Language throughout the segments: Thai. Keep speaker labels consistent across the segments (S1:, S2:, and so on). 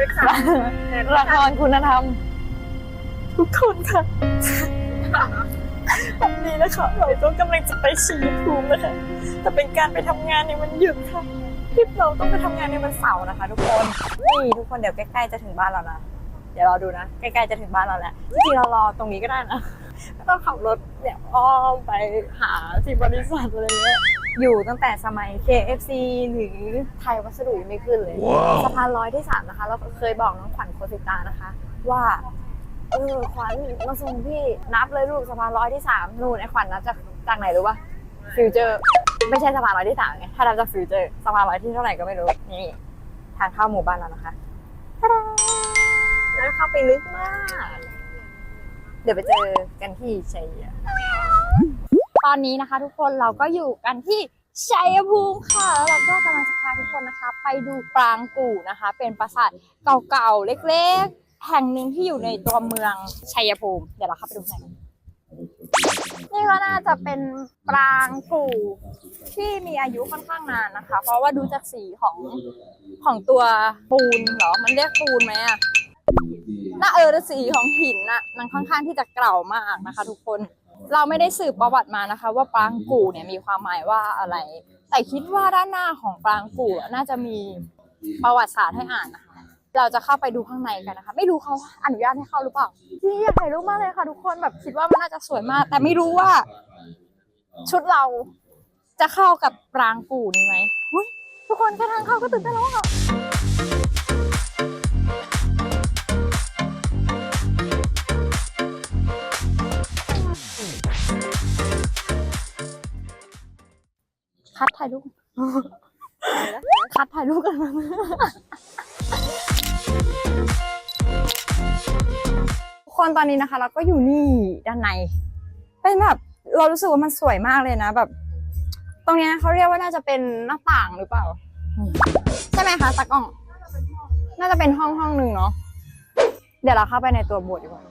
S1: ศึกษา
S2: ละครคุณธรรม
S1: ทุกคนค่ะวันนี้นะคะเราก็กำลังจะไปชีภูมินะคะแต่เป็นการไปทำงานในวันหยุดค่ะที่เราต้องไปทำงานในวันเสาร์นะคะ ทุกคน
S2: นี่ทุกคนเดี๋ยวใกล้ๆจะถึงบ้านเรานะเดี๋ยวรอดูนะใกล้ๆจะถึงบ้านเราแล้วจริงๆเรารอตรงนี้ก็ได้นะไม่ต้องขับรถเนี่ยอ้อมไปหาที่บริษัทอะไรเงี้ย อยู่ตั้งแต่สมัย KFC หรือไทยวัสดุยังไม่ขึ้นเลยสะพานลอยที่สามนะคะ เราเคยบอกน้องขวัญโคสิตานะคะ ว่าเออขวัญมาส่งพี่นับเลยลูกสะพานลอยที่สามนู่นไอ้ขวัญนับจากจากไหนรู้ปะฟิวเจอร์ ไม่ใช่สะพานลอยที่สามไงถ้านับจากฟิวเจอร์สะพานลอยที่เท่าไหร่ก็ไม่รู้นี่ทางเข้าหมู่บ้านเรานะคะตาดาแล้วเข้าไปลึกมาก เดี๋ยวไปเจอกันที่ชัยย ตอนนี้นะคะ ทุกคนเราก็อยู่กันที่ชัยภูมิค่ะแล้วเราก็กำลังจะพาทุกคนนะคะ ไปดูปรางกู่นะคะ เป็นปราสาทเก่าๆเล็กๆ แห่งหนึ่งที่อยู่ในตัวเมืองชัยภูมิ เดี๋ยวเราเข้าไปดูข้างในกันนี่ก็น่าจะเป็นปรางกู่ที่มีอายุค่อนข้างนานนะคะ เพราะว่าดูจากสีของของตัวปูนเหรอ มันเรียกปูนไหมอะน่าเออสีของหินน่ะ มันค่อนข้างที่จะเก่ามากนะคะ ทุกคน เราไม่ได้สืบประวัติมานะคะ ว่าปรางกู่เนี่ยมีความหมายว่าอะไร แต่คิดว่าด้านหน้าของปรางกู่น่าจะมีประวัติศาสตร์ให้อ่านนะคะ เราจะเข้าไปดูข้างในกันนะคะ ไม่รู้เขาอนุญาตให้เข้าหรือเปล่าที่อยากถ่ายรูปมากเลยค่ะ ทุกคนแบบคิดว่ามันน่าจะสวยมาก แต่ไม่รู้ว่า ชุดเราจะเข้ากับปรางกู่นี้ไหมทุกคนแค่ทางเข้าก็ตื่นเต้นแล้วอะ คัดถ่ายรูปคัดถ่ายรูปกันมาทุกคนตอนนี้นะคะ เราก็อยู่นี่ด้านใน เป็นแบบเรารู้สึกว่ามันสวยมากเลยนะแบบ ตรงนี้เขาเรียกว่าน่าจะเป็นหน้าต่างหรือเปล่า ใช่ไหมคะตากล้อง น่าจะเป็นห้องห้องหนึ่งเนาะเดี๋ยวเราเข้าไปในตัวโบสถ์ดีกว่า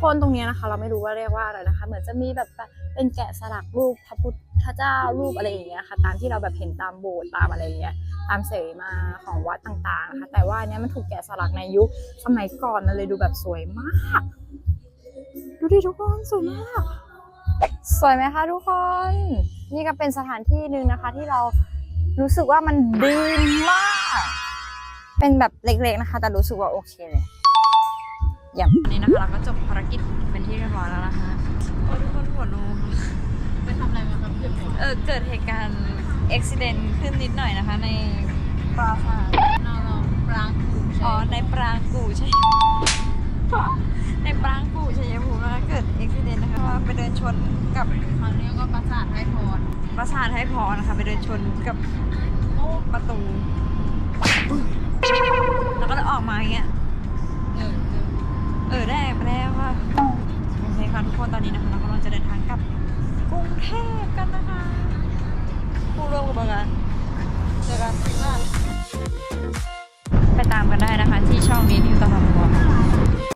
S2: คนตรงนี้นะคะ เราไม่รู้ว่าเรียกว่าอะไรนะคะ เหมือนจะมีแบบเป็นแกะสลักรูปพระพุทธเจ้ารูปอะไรอย่างเงี้ยค่ะ ตามที่เราแบบเห็นตามโบสถ์ตามอะไรอย่างเงี้ยตามเสมาของวัดต่างๆนะคะแต่ว่าเนี้ยมันถูกแกะสลักในยุคสมัยก่อนมันเลยดูแบบสวยมากดูดิทุกคนสวยมาก สวยไหมคะทุกคน นี่ก็เป็นสถานที่หนึ่งนะคะ ที่เรารู้สึกว่ามันดีมาก เป็นแบบเล็กๆนะคะ แต่รู้สึกว่าโอเคเลย อย่างนี้นะคะเราก็จบภารกิจเป็นที่เรียบร้อยแล้วนะคะโอ้ทุกคนปวดนู
S1: ไปทำอะไรมาครับเพื่อนผม
S2: เออเกิดเหตุการณ์อุบิเหตุขึ้นนิดหน่อยนะคะ ในปราสาท
S1: นอนปรางกู
S2: อ๋อในปรางกู่ใช่ ในปรางกู่ชัยภูมินะคะเกิดอุบิเหตุนะคะว่าไปเดินชนกับ
S1: เขาเรียกว่าปราสาทไทยพร
S2: ปราสาทให้พอนะคะไปเดินชนกับประตูแล้วก็เลยออกมาอย่างเงี้ย
S1: เออ
S2: เออได้ไปแล้วค่ะโอเคค่ะทุกคนตอนนี้นะคะเรากำลังจะเดินทางกลับกรุงเท พกันน